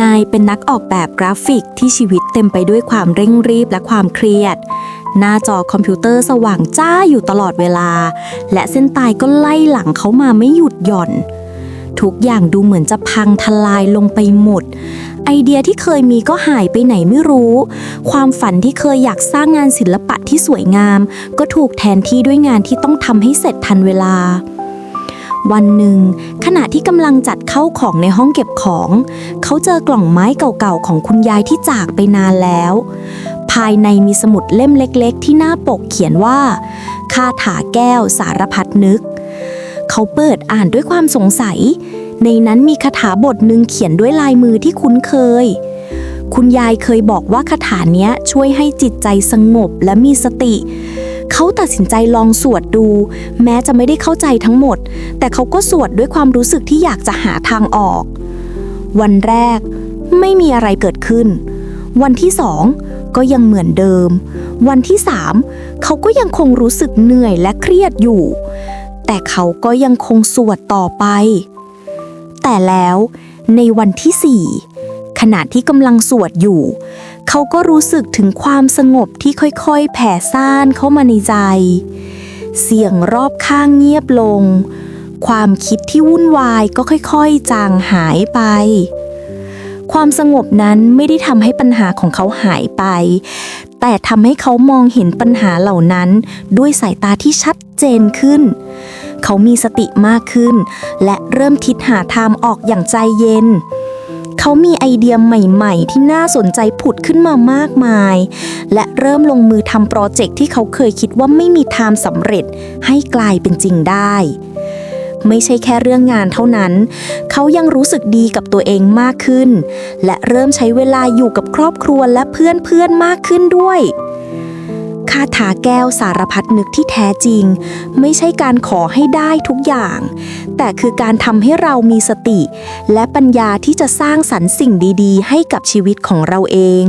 นายเป็นนักออกแบบกราฟิกที่ชีวิตเต็มไปด้วยความเร่งรีบและความเครียด หน้าจอคอมพิวเตอร์สว่างจ้าอยู่ตลอดเวลา และเส้นตายก็ไล่หลังเขามาไม่หยุดหย่อน ทุกอย่างดูเหมือนจะพังทลายลงไปหมด ไอเดียที่เคยมีก็หายไปไหนไม่รู้ ความฝันที่เคยอยากสร้างงานศิลปะที่สวยงาม ก็ถูกแทนที่ด้วยงานที่ต้องทำให้เสร็จทันเวลา วันหนึ่ง ขณะที่กำลังจัดเข้าของในห้องเก็บของ เขาเจอกล่องไม้เก่าๆของคุณยายที่จากไปนานแล้ว ภายในมีสมุดเล่มเล็กๆ ที่หน้าปกเขียนว่าคาถาแก้วสารพัดนึก เขาเปิดอ่านด้วยความสงสัย ในนั้นมีคาถาบทหนึ่งเขียนด้วยลายมือที่คุ้นเคย คุณยายเคยบอกว่าคาถาเนี้ยช่วยให้จิตใจสงบและมีสติ เขาตัดสินใจลองสวดดู แม้จะไม่ได้เข้าใจทั้งหมด แต่เขาก็สวดด้วยความรู้สึกที่อยากจะหาทางออก วันแรกไม่มีอะไรเกิดขึ้น วันที่สองก็ยังเหมือนเดิม วันที่สามเขาก็ยังคงรู้สึกเหนื่อยและเครียดอยู่ แต่เขาก็ยังคงสวดต่อไป แต่แล้วในวันที่สี่ขณะที่กำลังสวดอยู่ เขาก็รู้สึกถึงความสงบที่ค่อยๆ แผ่ซ่านเข้ามาในใจ เสียงรอบข้างเงียบลง ความคิดที่วุ่นวายก็ค่อยๆ จางหายไป ความสงบนั้นไม่ได้ทำให้ปัญหาของเขาหายไป แต่ทำให้เขามองเห็นปัญหาเหล่านั้นด้วยสายตาที่ชัดเจนขึ้น เขามีสติมากขึ้น และเริ่มคิดหาทางออกอย่างใจเย็น เขามีไอเดียใหม่ๆ ที่น่าสนใจผุดขึ้นมามากมาย และเริ่มลงมือทำโปรเจกต์ที่เขาเคยคิดว่าไม่มีทางสำเร็จให้กลายเป็นจริงได้ ไม่ใช่แค่เรื่องงานเท่านั้น เขายังรู้สึกดีกับตัวเองมากขึ้น และเริ่มใช้เวลาอยู่กับครอบครัวและเพื่อนๆมากขึ้นด้วยาถาแก้วสารพัดนึกที่แท้จริง ไม่ใช่การขอให้ได้ทุกอย่าง แต่คือการทำให้เรามีสติ และปัญญาที่จะสร้างสรรค์สิ่งดี ๆ ให้กับชีวิตของเราเอง